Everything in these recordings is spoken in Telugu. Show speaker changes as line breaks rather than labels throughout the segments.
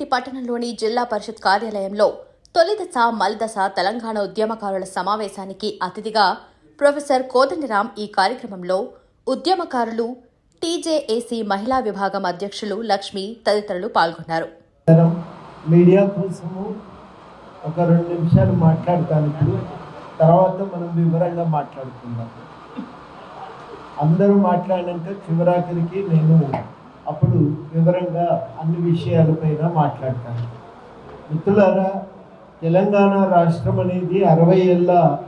పట్టణంలోని జిల్లా పరిషత్ కార్యాలయంలో తొలిదశ మలిదశ తెలంగాణ ఉద్యమకారుల సమావేశానికి అతిథిగా ప్రొఫెసర్ కోదండరాం ఈ కార్యక్రమంలో ఉద్యమకారులు టీజేఏసీ మహిళా విభాగం అధ్యక్షులు లక్ష్మి తదితరులు పాల్గొన్నారు.
మీడియా కోసము ఒక రెండు నిమిషాలు మాట్లాడతాను ఇప్పుడు. తర్వాత మనం వివరంగా మాట్లాడుకుందాం. అందరూ మాట్లాడినాక చివరాఖరికి నేను అప్పుడు వివరంగా అన్ని విషయాలపైన మాట్లాడతాను. మిత్రులారా తెలంగాణ రాష్ట్రం అనేది అరవై ఏళ్ళ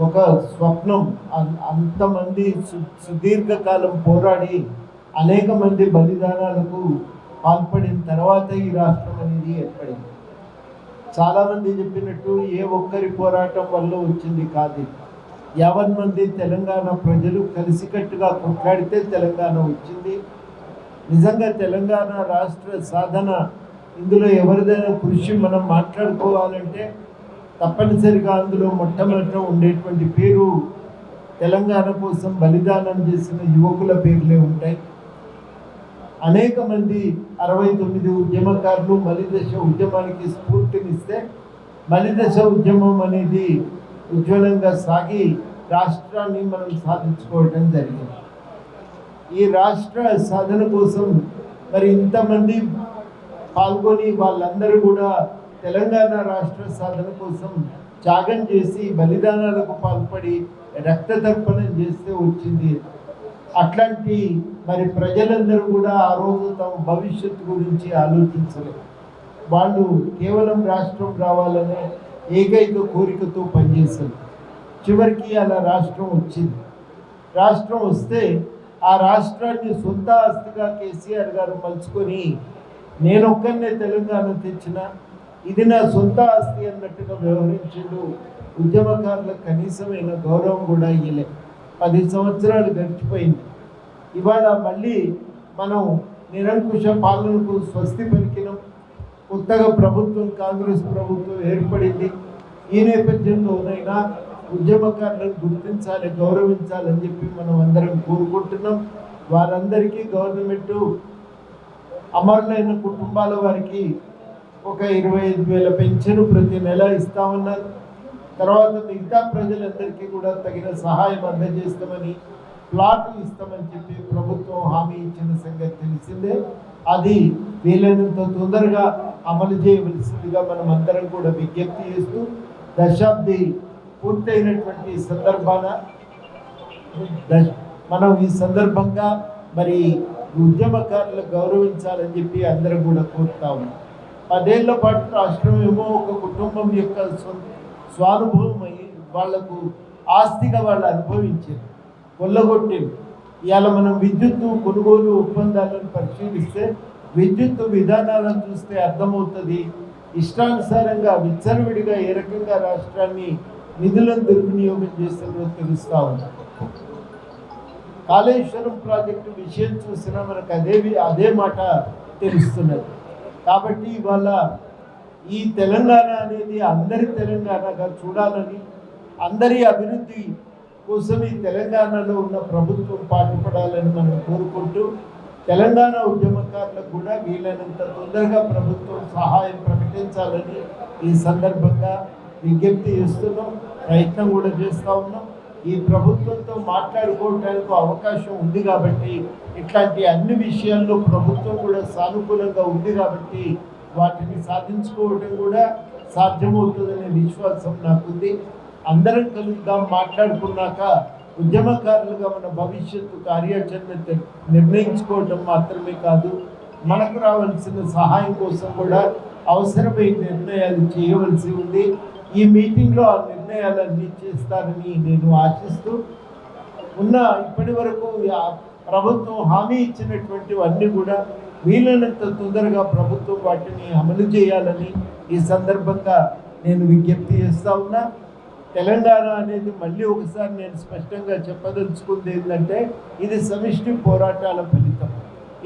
ఒక స్వప్నం. అంతమంది సు- సుదీర్ఘకాలం పోరాడి అనేక మంది బలిదానాలకు పాల్పడిన తర్వాత ఈ రాష్ట్రం అనేది ఏర్పడింది. చాలామంది చెప్పినట్టు ఏ ఒక్కరి పోరాటం వల్ల వచ్చింది కాదు. యావన్ మంది తెలంగాణ ప్రజలు కలిసికట్టుగా కొట్లాడితే తెలంగాణ వచ్చింది. నిజంగా తెలంగాణ రాష్ట్ర సాధన ఇందులో ఎవరిదైనా కృషి మనం మాట్లాడుకోవాలంటే తప్పనిసరిగా అందులో మొట్టమొదట ఉండేటువంటి పేరు తెలంగాణ కోసం బలిదానం చేసిన యువకుల పేర్లే ఉంటాయి. అనేక మంది అరవై తొమ్మిది ఉద్యమకారులు మలిదశ ఉద్యమానికి స్ఫూర్తినిస్తే మలిదశ ఉద్యమం అనేది ఉజ్వలంగా సాగి రాష్ట్రాన్ని మనం సాధించుకోవటం జరిగింది. ఈ రాష్ట్ర సాధన కోసం మరి ఇంతమంది పాల్గొని వాళ్ళందరూ కూడా తెలంగాణ రాష్ట్ర సాధన కోసం త్యాగం చేసి బలిదానాలకు పాల్పడి రక్త తర్పణం చేస్తే వచ్చింది. అట్లాంటి మరి ప్రజలందరూ కూడా ఆ రోజు తమ భవిష్యత్తు గురించి ఆలోచించలేదు. వాళ్ళు కేవలం రాష్ట్రం రావాలనే ఏకైక కోరికతో పనిచేశారు చివరికి అలా రాష్ట్రం వచ్చింది. రాష్ట్రం వస్తే ఆ రాష్ట్రాన్ని సొంత ఆస్తిగా కేసీఆర్ గారు మలుచుకొని నేనొక్కనే తెలంగాణ తెచ్చిన ఇది నా సొంత ఆస్తి అన్నట్టుగా వ్యవహరించిండు ఉద్యమకారులకు కనీసమైన గౌరవం కూడా ఇయ్యలే. పది సంవత్సరాలు గడిచిపోయింది. ఇవాళ మళ్ళీ మనం నిరంకుశ పాలనకు స్వస్తి పలికినాం. కొత్తగా ప్రభుత్వం కాంగ్రెస్ ప్రభుత్వం ఏర్పడింది. ఈ నేపథ్యంలోనైనా ఉద్యమకారులను గుర్తించాలి గౌరవించాలని చెప్పి మనం అందరం కోరుకుంటున్నాం. వారందరికీ గవర్నమెంట్ అమరులైన కుటుంబాల వారికి ఒక ఇరవై ఐదు వేల పెన్షన్ ప్రతి నెల ఇస్తామన్నారు తర్వాత మిగతా ప్రజలందరికీ కూడా తగిన సహాయం అందజేస్తామని ప్లాట్లు ఇస్తామని చెప్పి ప్రభుత్వం హామీ ఇచ్చిన సంగతి తెలిసిందే. అది వీలైనంత తొందరగా అమలు చేయవలసిందిగా మనం అందరం కూడా విజ్ఞప్తి చేస్తూ దశాబ్ది పూర్తయినటువంటి సందర్భాన దశ- మనం ఈ సందర్భంగా మరి ఉద్యమకారులు గౌరవించాలని చెప్పి అందరం కూడా కోరుతా ఉన్నాం. పదేళ్ళ పాటు రాష్ట్రం ఏమో ఒక కుటుంబం యొక్క స్వానుభవం అయ్యి వాళ్ళకు ఆస్తిగా వాళ్ళు అనుభవించారు కొల్లగొట్టింది ఇవాళ మనం విద్యుత్తు కొనుగోలు ఒప్పందాలను పరిశీలిస్తే విద్యుత్ విధానాలను చూస్తే అర్థమవుతుంది. ఇష్టానుసారంగా విచ్చరవిడిగా ఏ రకంగా రాష్ట్రాన్ని నిధులను దుర్వినియోగం చేస్తుందో తెలుస్తూ ఉంది. కాళేశ్వరం ప్రాజెక్టు విషయం చూసినా మనకు అదే అదే మాట తెలుస్తున్నది. కాబట్టి ఇవాళ ఈ తెలంగాణ అనేది అందరి తెలంగాణగా చూడాలని అందరి అభివృద్ధి కోసం ఈ తెలంగాణలో ఉన్న ప్రభుత్వం పాటుపడాలని మనం కోరుకుంటూ తెలంగాణ ఉద్యమకారులకు కూడా వీలైనంత తొందరగా ప్రభుత్వం సహాయం ప్రకటించాలని ఈ సందర్భంగా విజ్ఞప్తి చేస్తున్నాం ప్రయత్నం కూడా చేస్తూ ఉన్నాం. ఈ ప్రభుత్వంతో మాట్లాడుకోవడానికి అవకాశం ఉంది కాబట్టి ఇట్లాంటి అన్ని విషయాల్లో ప్రభుత్వం కూడా సానుకూలంగా ఉంది కాబట్టి వాటిని సాధించుకోవడం కూడా సాధ్యమవుతుందనే విశ్వాసం నాకుంది. అందరం కలుద్దాం మాట్లాడుకున్నాక ఉద్యమకారులుగా మన భవిష్యత్తు కార్యాచరణ నిర్ణయించుకోవటం మాత్రమే కాదు మనకు రావాల్సిన సహాయం కోసం కూడా అవసరమైన నిర్ణయాలు చేయవలసి ఉంది. ఈ మీటింగ్లో ఆ నిర్ణయాలన్నీ చేస్తారని నేను ఆశిస్తూ ఉన్న. ఇప్పటి వరకు ప్రభుత్వం హామీ ఇచ్చినటువంటివన్నీ కూడా వీలైనంత తొందరగా ప్రభుత్వం వాటిని అమలు చేయాలని ఈ సందర్భంగా నేను విజ్ఞప్తి చేస్తా ఉన్నా. తెలంగాణ అనేది మళ్ళీ ఒకసారి నేను స్పష్టంగా చెప్పదలుచుకుంది ఏంటంటే ఇది సమిష్టి పోరాటాల ఫలితం.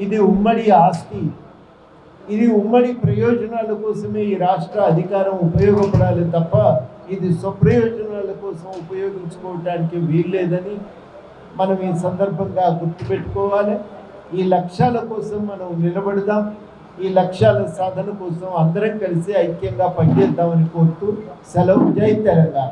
ఇది ఉమ్మడి ఆస్తి. ఇది ఉమ్మడి ప్రయోజనాల కోసమే ఈ రాష్ట్ర అధికారం ఉపయోగపడాలి తప్ప ఇది స్వప్రయోజనాల కోసం ఉపయోగించుకోవటానికి వీల్లేదని మనం ఈ సందర్భంగా గుర్తుపెట్టుకోవాలి. ఈ లక్ష్యాల కోసం మనం నిలబడదాం. ఈ లక్ష్యాల సాధన కోసం అందరం కలిసి ఐక్యంగా పనిచేద్దామని కోరుతూ సెలవు. జై తెలంగాణ.